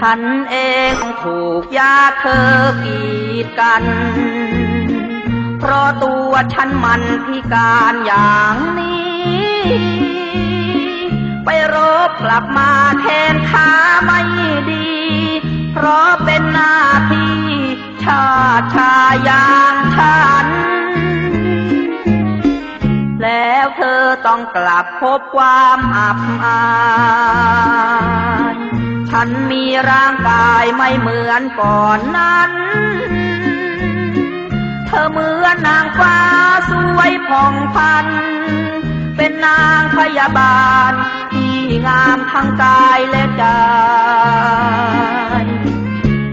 ฉันเองถูกยาเธอกีดกัน เพราะตัวฉันมันพิการอย่างนี้ ไปรบกลับมาแทนขาไม่ดี เพราะเป็นหน้าที่ชาติชายอย่างฉัน แล้วเธอต้องกลับพบความอับอาย ฉันมีร่างกายไม่เหมือนก่อนนั้น เธอเหมือนนางฟ้าสวยผ่องพัน เป็นนางพยาบาล ที่งามทั้งกายและใจ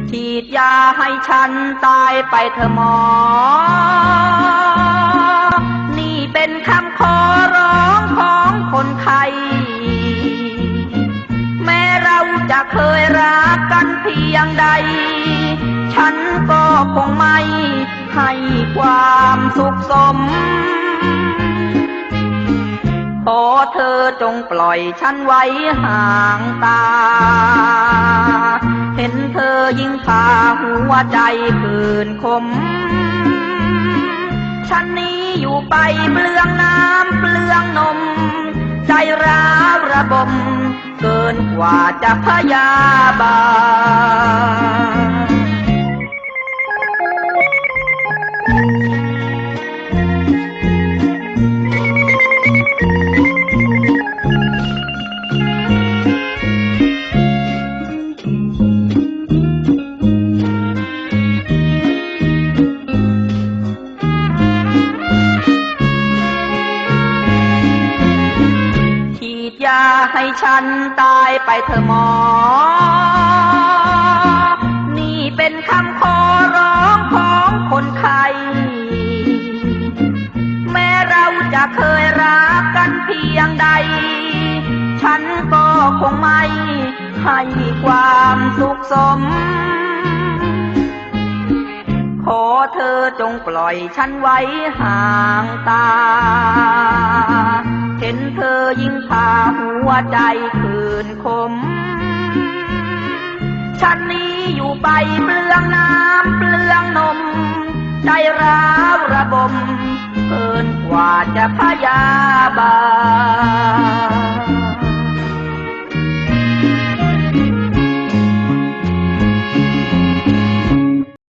ฉีดยาให้ฉันตายไปเถอะหมอ เคยรักกันเพียงใด ฉันก็คงไม่ให้ความสุขสม ขอเธอจงปล่อยฉันไว้ห่างตา เห็นเธอยิ่งพาหัวใจคืนคม ฉันนี้อยู่ไปเปลืองน้ำเปลืองนม ใจร้าวระบม เกินกว่าจะพยาบาล ฉีดยาให้ฉันตายไปเถอหมอ นี่เป็นคำขอร้องของคนไข้แม้เราจะเคยรักกันเพียงใด ฉันก็คงไม่ให้ความสุขสม ขอเธอจงปล่อยฉันไว้ห่างตา ยิ่งพาหัวใจคืนคม ฉันนี้อยู่ไปเปลืองน้ำเปลืองนม ใจร้าวระบม เกินกว่าจะพ